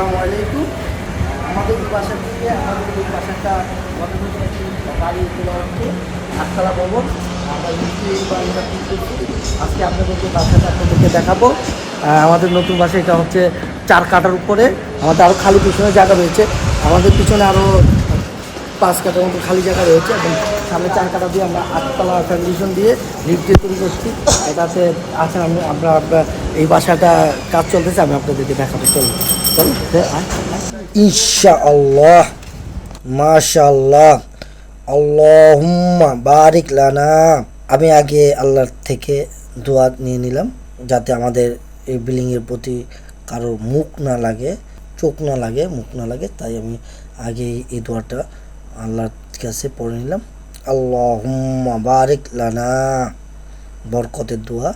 আসসালামু আলাইকুম। আমাদের পাশের থেকে আমাদের পাশেরটা গণতন্ত্র একটি বাড়ি তোলা হচ্ছে আটতলা ভবন। আমরা এই বাড়িটা আজকে আপনাদেরকে বাসাটা আপনাদেরকে দেখাবো। আমাদের নতুন বাসা এটা হচ্ছে চার কাটার উপরে। আমাদের আরও খালি পিছনে জায়গা রয়েছে। আমাদের পিছনে আরও পাঁচ কাটার মতো খালি জায়গা রয়েছে। এবং সামনে চার কাটা দিয়ে আমরা আটতলা ফাউন্ডেশন দিয়ে লিফট তৈরি করছি এটাতে আছেন আমি, আমরা এই বাসাটা কাজ চলতেছে, আমি আপনাদেরকে দেখাবো, চলুন চলুন ইনশা আল্লাহ মাশাল্লাহ আল্লাহুম্মা বারিক লানা। আমি আগে আল্লাহর থেকে দোয়া নিয়ে নিলাম, যাতে আমাদের এই বিল্ডিংয়ের প্রতি কারোর মুখ না লাগে, চোখ না লাগে, মুখ না লাগে, তাই আমি আগে এই দোয়াটা আল্লাহর কাছে পড়ে নিলাম। আল্লাহুম্মা বারিক লানা বরকতের দোয়া।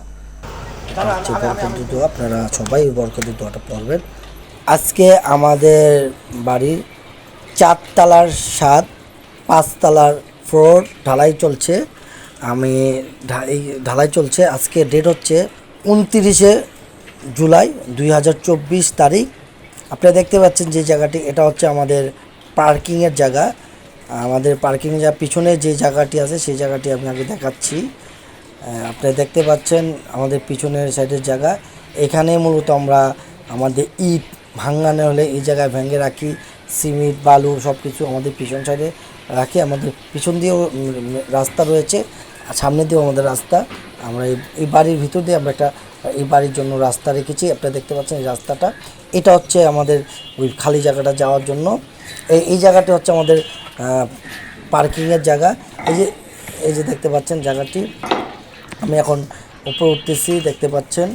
হচ্ছে বরকতের দোয়া আপনারা সবাই বরকতের দোয়াটা পড়বেন। আজকে আমাদের বাড়ির চারতলার সাত পাঁচতলার ফ্লোর ঢালাই চলছে। আমি ঢালাই চলছে। আজকে ডেট হচ্ছে উনতিরিশে জুলাই দুই হাজার চব্বিশ তারিখ। আপনারা দেখতে পাচ্ছেন যে জায়গাটি এটা হচ্ছে আমাদের পার্কিংয়ের জায়গা। আমাদের পার্কিং যা পিছনে যে জায়গাটি আছে, সেই জায়গাটি আপনাকে দেখাচ্ছি। আপনি দেখতে পাচ্ছেন আমাদের পিছনের সাইডের জায়গা। এখানে মূলত আমরা আমাদের ইট ভাঙানো হলে এই জায়গায় ভেঙে রাখি। সিমেন্ট, বালু সব কিছু আমাদের পিছন সাইডে রাখি। আমাদের পিছন দিয়েও রাস্তা রয়েছে। আর সামনে দিয়েও আমাদের রাস্তা। আমরা এই বাড়ির ভিতর দিয়ে আমরা একটা, এই বাড়ির জন্য রাস্তা রেখেছি। আপনারা দেখতে পাচ্ছেন এই রাস্তাটা। এটা হচ্ছে আমাদের ওই খালি জায়গাটা যাওয়ার জন্য। এই এই জায়গাটি হচ্ছে আমাদের পার্কিংয়ের জায়গা। এই যে এই যে দেখতে পাচ্ছেন জায়গাটি, আমি এখন উপরে উঠতেছি, দেখতে পাচ্ছেন।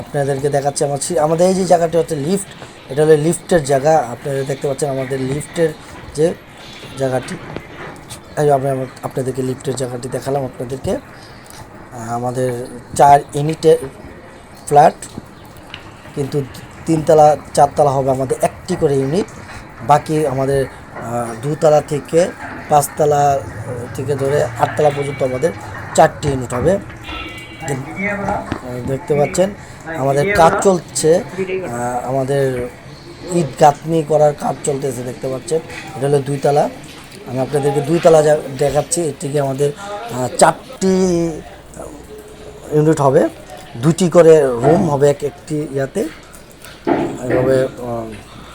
আপনাদেরকে দেখাচ্ছি আমার আমাদের এই যে জায়গাটি হচ্ছে লিফট, এটা হলো লিফটের জায়গা। আপনারা দেখতে পাচ্ছেন আমাদের লিফটের যে জায়গাটি। এই আমি আপনাদেরকে লিফটের জায়গাটি দেখালাম আপনাদেরকে। আমাদের চার ইউনিটের ফ্ল্যাট, কিন্তু তিনতলা, চারতলা হবে আমাদের একটি করে ইউনিট। বাকি আমাদের দুতলা থেকে পাঁচতলা থেকে ধরে আটতলা পর্যন্ত আমাদের চারটি ইউনিট হবে। দেখতে পাচ্ছেন, আমাদের কাজ চলছে আমাদের ইট গাঁথনি করার কাজ চলতেছে, দেখতে পাচ্ছেন। এটা হলো দুইতলা। আমি আপনাদেরকে দুইতলা দেখাচ্ছি, এর থেকে আমাদের চারটি ইউনিট হবে। দুটি করে রুম হবে এক একটি ইয়াতে। এভাবে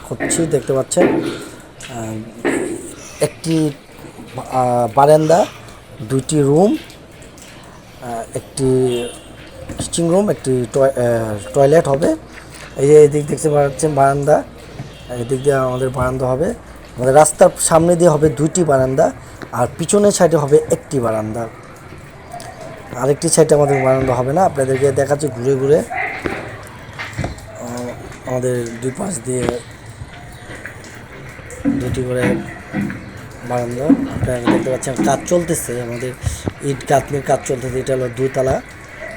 করছি, দেখতে পাচ্ছেন। একটি বারান্দা দুটি রুম একটি কিচিং রুম, একটি টয়লেট হবে। এই যে এদিক দেখতে পাচ্ছেন বারান্দা, এদিক দিয়ে আমাদের বারান্দা হবে। আমাদের রাস্তার সামনে দিয়ে হবে দুইটি বারান্দা, আর পিছনের সাইডে হবে একটি বারান্দা। আরেকটি সাইডে আমাদের বারান্দা হবে না, আপনাদেরকে দেখাচ্ছি ঘুরে ঘুরে। আমাদের দুই পাশ দিয়ে দুটি করে বারান্দা। আপনারা দেখতে পাচ্ছেন কাজ চলতেছে, আমাদের ইট গাঁথনির কাজ চলতেছে, এটা হলো দুতলা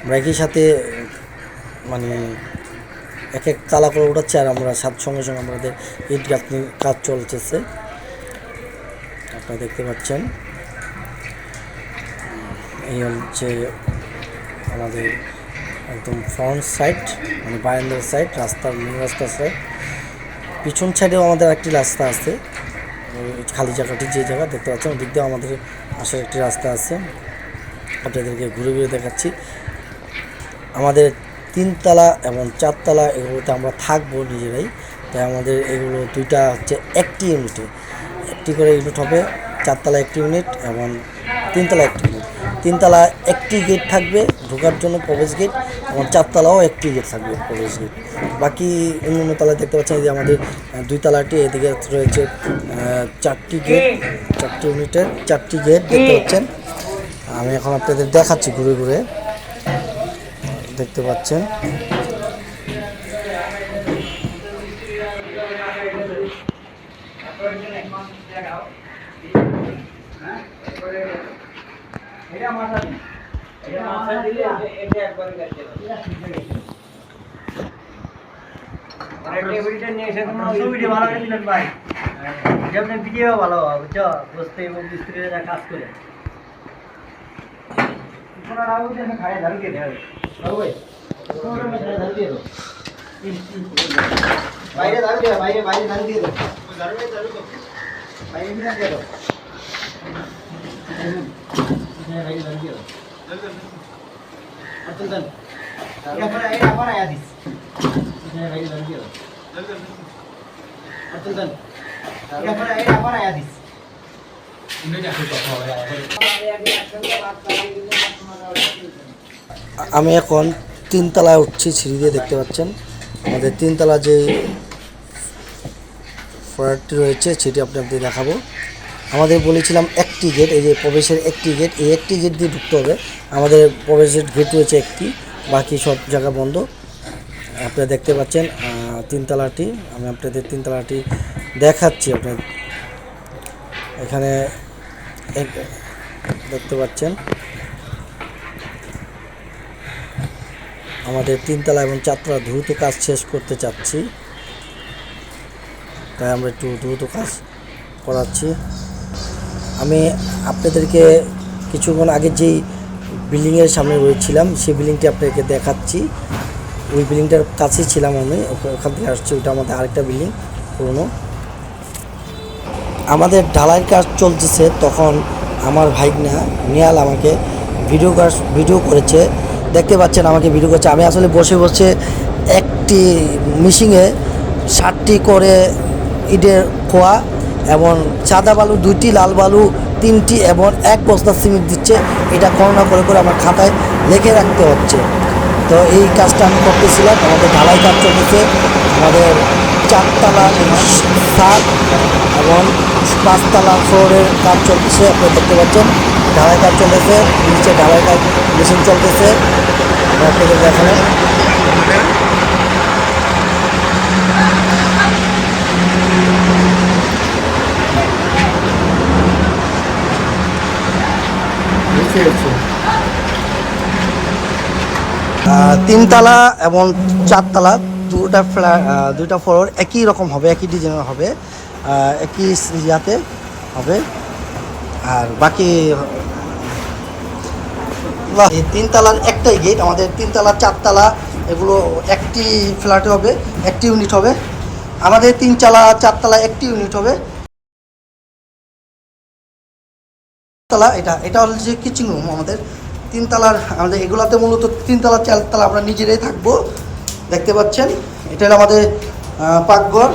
আমরা একই সাথে মানে এক এক তালা করে উঠাচ্ছি আর আমরা সাত সঙ্গে সঙ্গে আমাদের ইট গাঁথনির কাজ চলতেছে। আপনারা দেখতে পাচ্ছেন। এই হচ্ছে আমাদের একদম ফ্রন্ট সাইড মানে বারান্দার সাইড রাস্তার মেন রাস্তার সাইড পিছন সাইডেও আমাদের একটি রাস্তা আছে। খালি জায়গাটি যে জায়গা দেখতে পাচ্ছেন, ওদিক দিয়ে আমাদের আসার একটি রাস্তা আছে। আপনাদেরকে ঘুরে ঘুরে দেখাচ্ছি। আমাদের তিনতলা এবং চারতলা এগুলোতে আমরা থাকব নিজেরাই। তাই আমাদের এগুলো দুইটা হচ্ছে একটি ইউনিটে একটি করে ইউনিট হবে চারতলা একটি ইউনিট এবং তিনতলা একটি ইউনিট তিনতলা একটি গেট থাকবে ঢোকার জন্য প্রবেশ গেট এবং চারতলাও একটি গেট থাকবে প্রবেশ গেট বাকি অন্য অন্য তলায় দেখতে পাচ্ছেন যে আমাদের দুই তলাটি, এদিকে রয়েছে চারটি গেট চারটি ইউনিটের চারটি গেট দেখতে পাচ্ছেন। আমি এখন আপনাদের দেখাচ্ছি ঘুরে ঘুরে। দেখতে পাচ্ছেন। ভিডিও ভালো বুঝছ বসতে এবং মিস্ত্রিরা কাজ করে খাড়ে ধান দিয়ে দেবে বাইরে দাঁড় দিয়ে বাইরে বাইরে দাঁড় দিয়ে দাও বাইরে দাঁড় দিয়ে এখানে বাইরে দাঁড়িয়ে দাও। আর আমি এখন তিনতলায় উঠছি, সিঁড়ি দিয়ে দেখতে পাচ্ছেন। আমাদের তিনতলা যে ফ্ল্যাটটি রয়েছে, সেটি আপনি আপনাদের দেখাবো। আমাদের বলেছিলাম একটি গেট এই যে প্রবেশের একটি গেট এই একটি গেট দিয়ে ঢুকতে হবে। আমাদের প্রবেশের গেট রয়েছে একটি, বাকি সব জায়গা বন্ধ। আপনারা দেখতে পাচ্ছেন তিনতলাটি, আমি আপনাদের তিনতলাটি দেখাচ্ছি আপনার এখানে দেখতে পাচ্ছেন। আমাদের তিনতলা এবং চারতলা দ্রুত কাজ শেষ করতে চাচ্ছি। তাই আমরা একটু দ্রুত কাজ করাচ্ছি। আমি আপনাদেরকে কিছুক্ষণ আগে যেই বিল্ডিংয়ের সামনে রয়েছিলাম, সেই বিল্ডিংটি আপনাদেরকে দেখাচ্ছি। ওই বিল্ডিংটার কাছেই ছিলাম আমি, ওখা- ওখান থেকে আসছি, ওইটা আমাদের আরেকটা বিল্ডিং, পুরনো। আমাদের ঢালাই কাজ চলতেছে, তখন আমার ভাইগনা নিয়াল আমাকে ভিডিও কাজ ভিডিও করেছে। দেখতে পাচ্ছেন আমাকে ভিডিও করছে। আমি আসলে বসে বসে একটি মিশিংয়ে ষাটটি করে ইটের খোয়া এবং সাদা বালু দুইটি, লাল বালু তিনটি এবং এক বস্তা সিমেন্ট দিচ্ছে। এটা করোনা করে করে আমার খাতায় লিখে রাখতে হচ্ছে। তো এই কাজটা আমি করতেছিলাম। আমাদের ঢালাই কাজ চলতেছে। আমাদের চারতলা সাত এবং পাঁচতলা ফ্লোরের কাজ চলতেছে। আপনারা দেখতে পাচ্ছেন, ঢালাই কাজ চলতেছে। নিচে ঢালাই কাজ মেশিন চলতেছে। আপনাদের দেখানো তিনতলা এবং চারতলা দুটা ফ্ল্যাট দুইটা ফ্লোর একই রকম হবে, একই ডিজাইনের হবে একই ইয়াতে হবে। আর বাকি এই তিনতলার একটাই গেট আমাদের তিনতলা, চারতলা, এগুলো একটি ফ্ল্যাটে হবে, একটি ইউনিট হবে। আমাদের তিনতলা, চারতলা একটি ইউনিট হবে। তলা এটা এটা হলো যে কিচেন রুম আমাদের। তিনতলার আমাদের এগুলাতে মূলত তিনতলা চারতলা আমরা নিজেরাই থাকব। দেখতে পাচ্ছেন, এটা হলো আমাদের পাকঘর।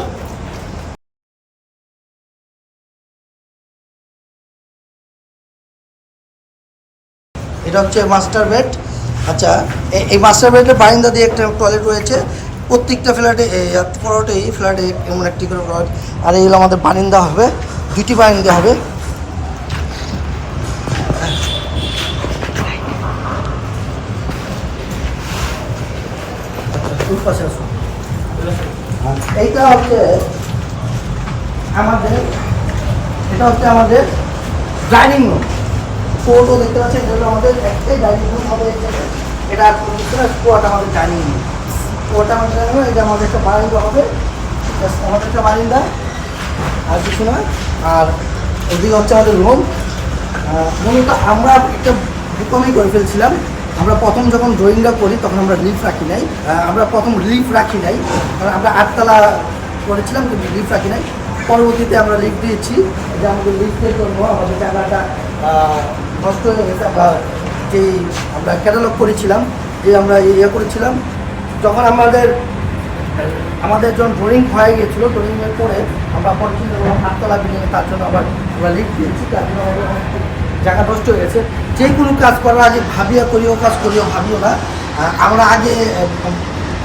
এটা হচ্ছে মাস্টার বেড আচ্ছা এই মাস্টার বেডের বারিন্দা দিয়ে একটা টয়লেট রয়েছে। প্রত্যেকটা ফ্ল্যাটে এই ফ্ল্যাটে এমন একটি করে আর এই আমাদের বারিন্দা হবে দুটি বারিন্দা হবে। পাশে। এইটা হচ্ছে আমাদের এটা হচ্ছে আমাদের ডাইনিং রুম ফোটো দেখতে পাচ্ছেন হলো আমাদের একটাই ডাইনিং রুম হবে এটা আমাদের ডাইনিং রুম আমাদের ডাইনিং রুম এটা আমাদের একটা বারান্দা হবে। আমাদের একটা বারান্দা। আর কিছু না। আর এদিকে হচ্ছে আমাদের রুম মূলত আমরা একটা ভূকম্পই করে ফেলছিলাম। আমরা প্রথম যখন ড্রয়িংটা করি তখন আমরা লিফ রাখি নাই। আমরা প্রথম লিফ রাখি নাই। কারণ আমরা আটতলা করেছিলাম কিন্তু লিফ রাখি নাই। পরবর্তীতে আমরা লিফ দিয়েছি যে আমাদের লিফটের জন্য আমাদের আহ, নষ্ট হয়ে গেছে আমরা যেই আমরা ক্যাটালগ করেছিলাম যে আমরা ইয়ে করেছিলাম যখন আমাদের আমাদের যখন ড্রয়িং হয়ে গেছিল ড্রয়িংয়ের পরে আমরা পরবর্তী আটতলা বিল্ডিংয়ে তার জন্য আবার আমরা লিফট দিয়েছি তার জন্য আমাদের জায়গা নষ্ট হয়ে গেছে। যে কোনো কাজ করার আগে ভাবিয়া করিও, কাজ করিও, ভাবিও না। আমরা আগে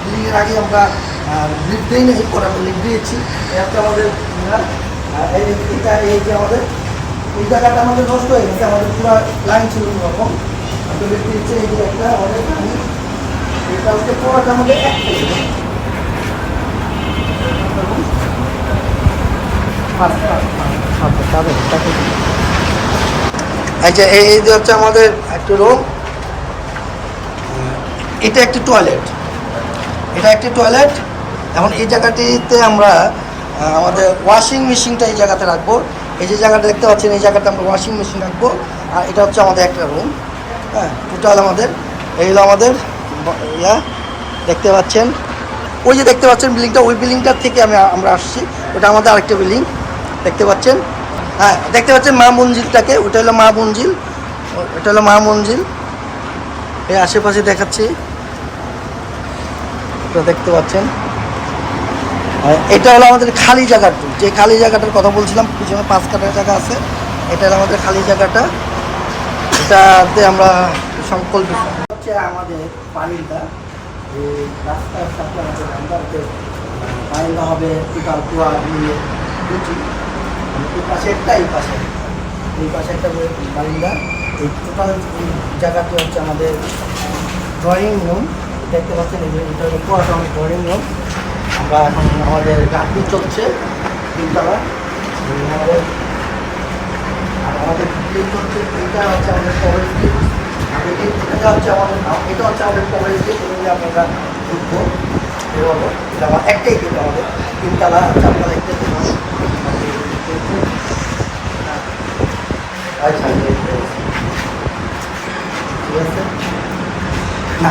বিল্ডিংয়ের আগে আমরা লিফ দিই নাই আমরা লিফট দিয়েছি। হচ্ছে আমাদের এই যে আমাদের, এই জায়গাটা আমাদের নষ্ট হয়ে গেছে। আমাদের পুরো লাইন ছিল রকম লিফট দিয়েছি এই যে একটা আমাদের লাইন। এটা হচ্ছে পুরোটা আমাদের একটাই এই যে এই এই যে হচ্ছে আমাদের একটি রুম এটা একটি টয়লেট এটা একটি টয়লেট এখন এই জায়গাটিতে আমরা আমাদের ওয়াশিং মেশিনটা এই জায়গাতে রাখব। এই যে জায়গাটা দেখতে পাচ্ছেন, এই জায়গাতে আমরা ওয়াশিং মেশিন রাখব। আর এটা হচ্ছে আমাদের একটা রুম হ্যাঁ টোটাল আমাদের। এই হলো আমাদের, ইয়া, দেখতে পাচ্ছেন। ওই যে দেখতে পাচ্ছেন বিল্ডিংটা ওই বিল্ডিংটার থেকে আমি আমরা আসছি। ওটা আমাদের আরেকটা বিল্ডিং দেখতে পাচ্ছেন। হ্যাঁ দেখতে পাচ্ছেন মা মঞ্জিলটাকে ওটা হলো মা মঞ্জিল এটা হলো মা মঞ্জিল এই আশেপাশে দেখাচ্ছি। এটা দেখতে পাচ্ছেন। এটা হলো আমাদের খালি জায়গাটা। যে খালি জায়গাটার কথা বলছিলাম, পিছনে পাঁচ কাটার জায়গা আছে। এটা হলো আমাদের খালি জায়গাটা। এটাতে আমরা সংকল্প হচ্ছে আমাদের পানিটা। এই রাস্তার সাথে আমাদের পানিটা হবে টোটাল এই পাশে একটা, এই পাশে। এই পাশে একটা বারিন্দা। এই টোটাল জায়গাটি হচ্ছে আমাদের ড্রয়িং রুম দেখতে পাচ্ছেন এটা হলো কুয়াটা ড্রয়িং রুম আমরা এখন আমাদের গাড়ি চলছে তিনতলা। আমাদের আমাদের হচ্ছে এটা হচ্ছে আমাদের প্রবেশ গেট এটা হচ্ছে আমাদের এটা হচ্ছে আমাদের প্রবেশ গেট এগুলি আপনারা ঢুকবো এভাবে এটা আমার একটাই গেট আমাদের। তিনতলা, চারতলা একটা গেট আমাদের। আচ্ছা ঠিক আছে না